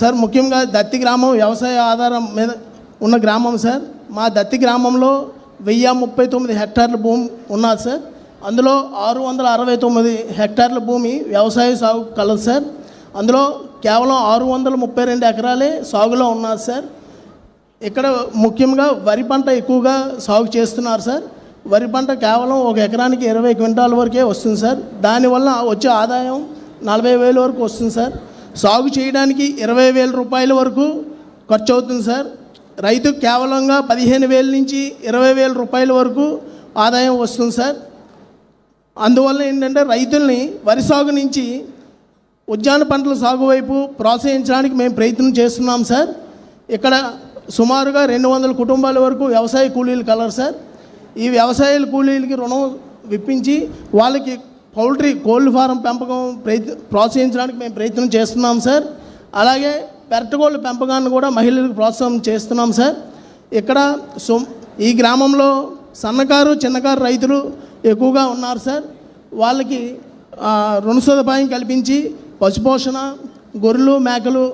Sir ముఖ్యంగా దత్తి గ్రామం వ్యవసాయ ఆధారం మీద ఉన్న గ్రామం సార్. మా దత్తి గ్రామంలో వెయ్యి ముప్పై తొమ్మిది హెక్టార్ల భూమి ఉన్నది సార్. అందులో ఆరు వందల అరవై తొమ్మిది హెక్టార్ల భూమి వ్యవసాయ సాగు కలదు సార్. అందులో కేవలం ఆరు వందల ముప్పై రెండు ఎకరాలే సాగులో ఉన్నారు సార్. ఇక్కడ ముఖ్యంగా వరి పంట ఎక్కువగా సాగు చేస్తున్నారు సార్. వరి పంట కేవలం ఒక ఎకరానికి ఇరవై క్వింటాల వరకే వస్తుంది సార్. దానివల్ల వచ్చే ఆదాయం నలభై వేల వరకు వస్తుంది సార్. సాగు చేయడానికి ఇరవై వేల రూపాయల వరకు ఖర్చు అవుతుంది సార్. రైతు కేవలంగా పదిహేను వేల నుంచి ఇరవై వేల రూపాయల వరకు ఆదాయం వస్తుంది సార్. అందువల్ల ఏంటంటే రైతుల్ని వరి సాగు నుంచి ఉద్యాన పంటల సాగు వైపు ప్రోత్సహించడానికి మేము ప్రయత్నం చేస్తున్నాం సార్. ఇక్కడ సుమారుగా రెండు వందల కుటుంబాల వరకు వ్యవసాయ కూలీలు కలరు సార్. ఈ వ్యవసాయ కూలీలకి రుణం విప్పించి వాళ్ళకి పౌల్ట్రీ కోళ్ళ ఫారం పెంపకం ప్రయత్ ప్రోత్సహించడానికి మేము ప్రయత్నం చేస్తున్నాం సార్. అలాగే పెరటగోళ్ళ పెంపకాన్ని కూడా మహిళలకు ప్రోత్సాహం చేస్తున్నాం సార్. ఇక్కడ సో ఈ గ్రామంలో సన్నకారు చిన్నకారు రైతులు ఎక్కువగా ఉన్నారు సార్. వాళ్ళకి రుణ సదుపాయం కల్పించి పశుపోషణ గొర్రెలు మేకలు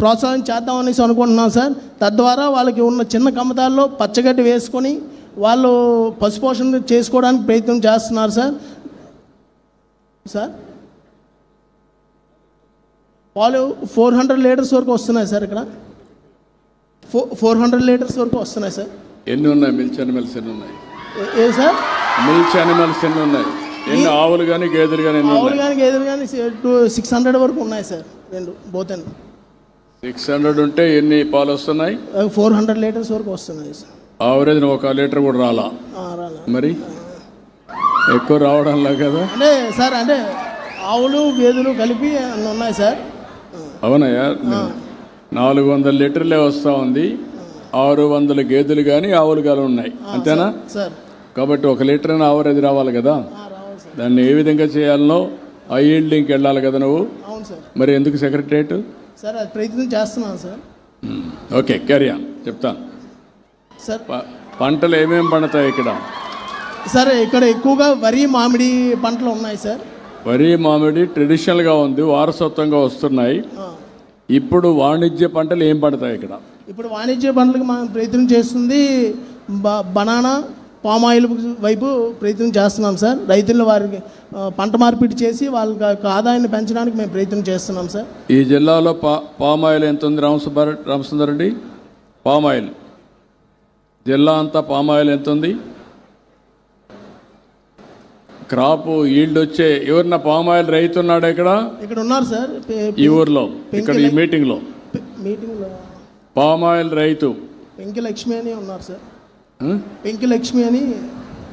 ప్రోత్సాహం చేద్దామనేసి అనుకుంటున్నాం సార్. తద్వారా వాళ్ళకి ఉన్న చిన్న కమ్మతాల్లో పచ్చగడ్డి వేసుకొని వాళ్ళు పశుపోషణ చేసుకోవడానికి ప్రయత్నం చేస్తున్నారు సార్. సార్? పాలు ఫోర్ హండ్రెడ్ లీటర్స్ వరకు వస్తున్నాయి సార్ ఇక్కడ. ఫో ఫోర్ హండ్రెడ్ లీటర్స్ వరకు వస్తున్నాయి సార్. ఎన్ని ఉన్నాయి? మిల్చ్ అనిమల్స్ ఎన్ని ఉన్నాయి? ఏ- సార్? మిల్చ్ అనిమల్స్ ఎన్ని ఉన్నాయి? ఎన్ని ఆవులు కానీ గేదెలు కానీ ఆవులు కానీ గేదెలు కానీ టూ సిక్స్ హండ్రెడ్ వరకు ఉన్నాయి సార్ రెండు బోతన్ సిక్స్ హండ్రెడ్ ఉంటే ఎన్ని పాలు వస్తున్నాయి? ఫోర్ హండ్రెడ్ లీటర్స్ వరకు వస్తున్నాయి సార్. ఆవరేజ్ ఒక లీటర్ కూడా రాలా? రాలా. మరి? ఎక్కువ రావడంలా కదా? అంటే సార్ అంటే ఆవులు గేదెలు కలిపి అన్ని ఉన్నాయి సార్. అవునయ్యా నాలుగు వందల లీటర్లే వస్తూ ఉంది. ఆరు వందల గేదెలు కానీ ఆవులు కానీ ఉన్నాయి. అంతేనా? సార్ కాబట్టి ఒక లీటర్ ఆవరేజ్ రావాలి కదా? ఆ, రావాలి సార్. దాన్ని ఏ విధంగా చేయాలనో ఆ ఈల్డింగ్కి వెళ్ళాలి కదా నువ్వు? మరి ఎందుకు సెక్రటరేట్? సార్ అది ప్రయత్నం చేస్తున్నాను సార్. ఓకే క్యారీ ఆన్ చెప్తాను. సార్. పంటలు ఏమేమి పండుతాయి ఇక్కడ? సార్ ఇక్కడ ఎక్కువగా వరి మామిడి పంటలు ఉన్నాయి సార్. వరి మామిడి ట్రెడిషనల్గా ఉంది వారసత్వంగా వస్తున్నాయి. ఇప్పుడు వాణిజ్య పంటలు ఏం పడతాయి ఇక్కడ? ఇప్పుడు వాణిజ్య పంటలకు మనం ప్రయత్నం చేస్తుంది బనానా పామాయిల్ వైపు ప్రయత్నం చేస్తున్నాం సార్. రైతులను వారికి పంట మార్పిడి చేసి వాళ్ళ యొక్క ఆదాయాన్ని పెంచడానికి మేము ప్రయత్నం చేస్తున్నాం సార్. ఈ జిల్లాలో పా పామాయిల్ ఎంత ఉంది రామసుబ్బారె రామసుందర్ రెడ్డి? పామాయిల్ జిల్లా అంతా పామాయిల్ ఎంత ఉంది? క్రాప్ ఈల్డ్ వచ్చే ఎవరన్నా పామాయిల్ రైతు ఉన్నాడా ఇక్కడ ఇక్కడ ఉన్నారు సార్. ఈ ఊర్లో ఇక్కడ ఈ మీటింగ్లో. పె- మీటింగ్లో. పామాయిల్ రైతు. పెంకి లక్ష్మి అని ఉన్నారు సార్? పెంకి లక్ష్మి అని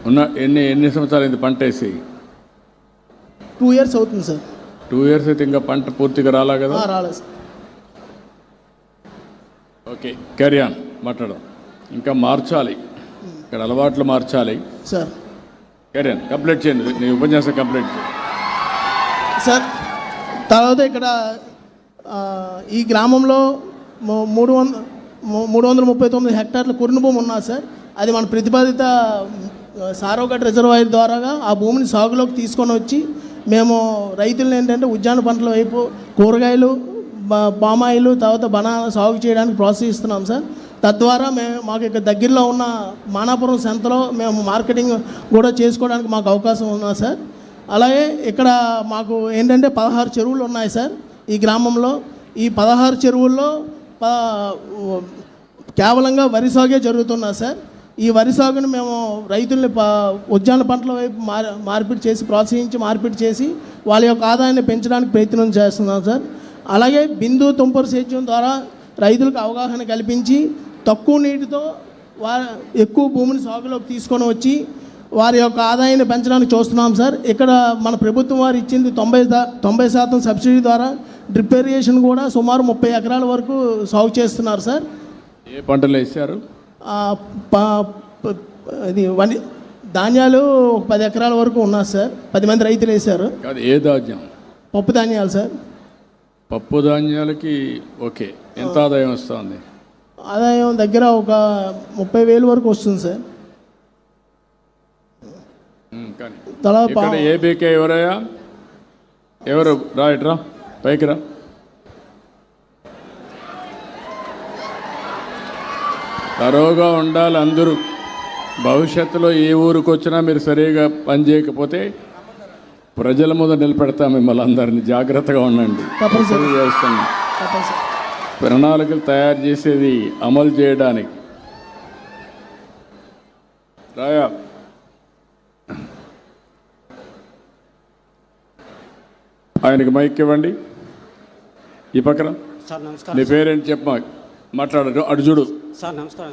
ఉన్న ఎన్ని ఎన్ని సంవత్సరాలు అయింది పంట వేసి? టూ ఇయర్స్ అవుతుంది సార్. టూ ఇయర్స్ అయితే ఇంకా పంట పూర్తిగా రాలా కదా? రాలేదు ఓకే క్యారీ ఆన్ మాట్లాడదాం. ఇంకా మార్చాలి. ఇక్కడ అలవాట్లు మార్చాలి. సార్. క్యారీ కంప్లీట్ చేయండి. నీ ఉపన్యాసం కంప్లీట్ సార్ తర్వాత ఇక్కడ ఈ గ్రామంలో మూడు వంద మూడు వందల ముప్పై తొమ్మిది హెక్టార్ల కురిన భూమి ఉన్నా సార్. అది మన ప్రతిపాదిత ఆ, సారోగట్ రిజర్వాయర్ ద్వారాగా ఆ భూమిని సాగులోకి తీసుకొని వచ్చి మేము రైతులను ఏంటంటే ఉద్యాన పంటల వైపు కూరగాయలు పామాయిలు తర్వాత బనానా సాగు చేయడానికి ప్రోత్సహిస్తున్నాం సార్. తద్వారా మేము మాకు ఇక్కడ దగ్గరలో ఉన్న మానాపురం సంతలో మేము మార్కెటింగ్ కూడా చేసుకోవడానికి మాకు అవకాశం ఉన్నా సార్. అలాగే ఇక్కడ మాకు ఏంటంటే పదహారు చెరువులు ఉన్నాయి సార్ ఈ గ్రామంలో. ఈ పదహారు చెరువుల్లో ప కేవలంగా వరి సాగే జరుగుతున్నా సార్. ఈ వరి సాగును మేము రైతుల్ని ప ఉద్యాన పంటల వైపు మార్ మార్పిడి చేసి ప్రోత్సహించి మార్పిడి చేసి వాళ్ళ యొక్క ఆదాయాన్ని పెంచడానికి ప్రయత్నం చేస్తున్నాం సార్. అలాగే బిందు తుంపరు సేద్యం ద్వారా రైతులకు అవగాహన కల్పించి తక్కువ నీటితో వా ఎక్కువ భూమిని సాగులోకి తీసుకొని వచ్చి వారి యొక్క ఆదాయాన్ని పెంచడానికి చూస్తున్నాం సార్. ఇక్కడ మన ప్రభుత్వం వారు ఇచ్చింది తొంభై తొంభై శాతం సబ్సిడీ ద్వారా డ్రిప్ ఇరిగేషన్ కూడా సుమారు ముప్పై ఎకరాల వరకు సాగు చేస్తున్నారు సార్. ఏ పంటలు ప- ఇది వని ధాన్యాలు ఒక పది ఎకరాల వరకు ఉన్నారు సార్. పది మంది రైతులు వేశారు. ఏ ధాన్యం? పప్పు ధాన్యాలు సార్. పప్పు ధాన్యాలకి ఓకే. ఎంత ఆదాయం వస్తుంది? ఆదాయం దగ్గర ఒక ముప్పై వేలు వరకు వస్తుంది సార్. ఏపీకే ఎవరయ్యా? ఎవరు? రా ఇట్రా పైకి రా తరోగా ఉండాలి అందరూ. భవిష్యత్తులో ఏ ఊరికి వచ్చినా మీరు సరిగా పనిచేయకపోతే ప్రజల ముందు నిలబెడతాం మిమ్మల్ని అందరినీ. జాగ్రత్తగా ఉండండి. చేస్తున్నాం. ప్రణాళికలు తయారు చేసేది అమలు చేయడానికి. రాయా. ఆయనకి మైక్ ఇవ్వండి. ఈ పక్కన. సార్ నీ పేరేంటి చెప్పమా? మాట్లాడరు అడు చూడు. సార్ నమస్కారం